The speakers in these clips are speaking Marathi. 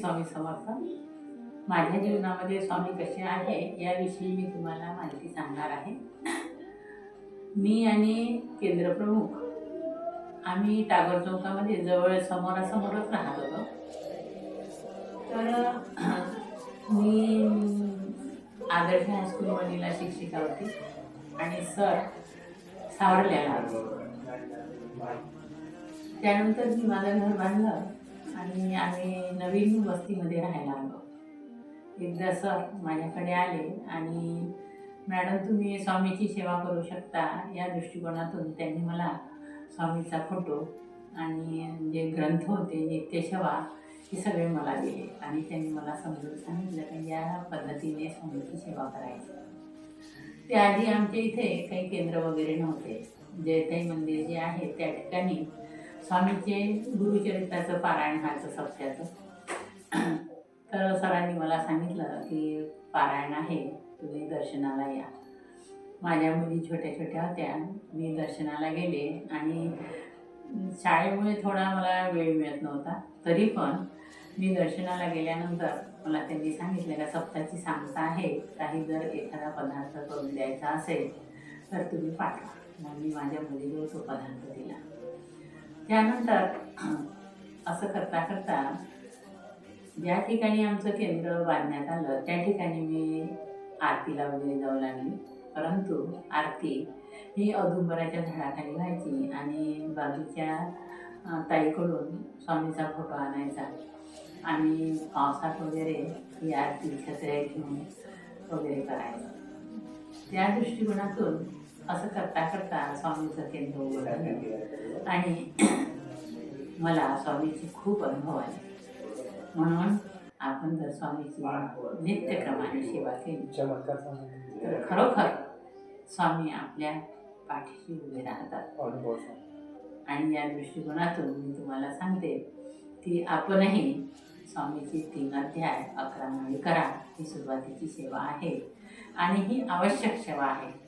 स्वामी समर्थ. माझ्या जीवनामध्ये स्वामी कसे आहे याविषयी मी तुम्हाला माहिती सांगणार आहे. मी आणि केंद्रप्रमुख आम्ही टागर चौकामध्ये जवळ समोरासमोरच राहत होतो. तर मी आदर्श हायस्कूलमधील शिक्षिका होती आणि सर सावरल्याला होते. त्यानंतर मी माझं घर बांधलं. आणि आम्ही नवीन वस्तीमध्ये राहायला आलो. एकदा सर माझ्याकडे आले आणि मॅडम तुम्ही स्वामीची सेवा करू शकता. या दृष्टिकोनातून त्यांनी मला स्वामीचा फोटो आणि जे ग्रंथ होते नित्यसेवा हे सगळे मला दिले आणि त्यांनी मला समजून सांगितलं की या पद्धतीने स्वामीची सेवा करायची. त्याआधी आमच्या इथे काही केंद्र वगैरे नव्हते. जयताई मंदिर जे आहे त्या ठिकाणी स्वामीचे गुरुचरित्राचं पारायण व्हायचं सप्त्याचं तर सरांनी मला सांगितलं की पारायण आहे तुम्ही दर्शनाला या. माझ्या मुली छोट्या छोट्या होत्या मी दर्शनाला गेले आणि शाळेमुळे थोडा मला वेळ मिळत नव्हता तरी पण मी दर्शनाला गेल्यानंतर मला त्यांनी सांगितलं का सप्ताची सांगता आहे काही जर एखादा पदार्थ करून द्यायचा असेल तर तुम्ही पाठवा. मग मी माझ्या मुलीजवळ तो पदार्थ दिला. त्यानंतर असं करता करता ज्या ठिकाणी आमचं केंद्र बांधण्यात आलं त्या ठिकाणी मी आरतीला वगैरे जाऊ लागली. परंतु आरती ही औदुंबराच्या झाडाखाली व्हायची आणि बाजूच्या ताईकडून स्वामीचा फोटो आणायचा आणि पावसात वगैरे ही आरती छत्र्या घेऊन वगैरे करायचं. त्या दृष्टिकोनातून असं करता करता स्वामीचं केंद्र उघडलं. आणि मला स्वामीचे खूप अनुभव आले म्हणून आपण जर स्वामीची नित्यक्रमाने सेवा केली. तर खरोखर स्वामी आपल्या पाठीशी उभे राहतात. आणि या दृष्टिकोनातून मी तुम्हाला सांगते की आपणही स्वामीची तीन अध्याय अकरा माळी करा ही सुरुवातीची सेवा आहे आणि ही आवश्यक सेवा आहे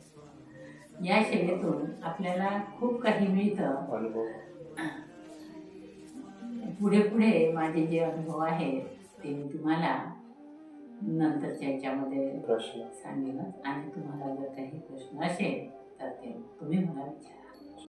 या सेवेतून आपल्याला खूप काही मिळतं. पुढे पुढे माझे जे अनुभव आहेत ते मी तुम्हाला नंतरच्या याच्यामध्ये प्रश्न. सांगेनच आणि तुम्हाला जर काही प्रश्न असेल तर ते तुम्ही मला विचारा.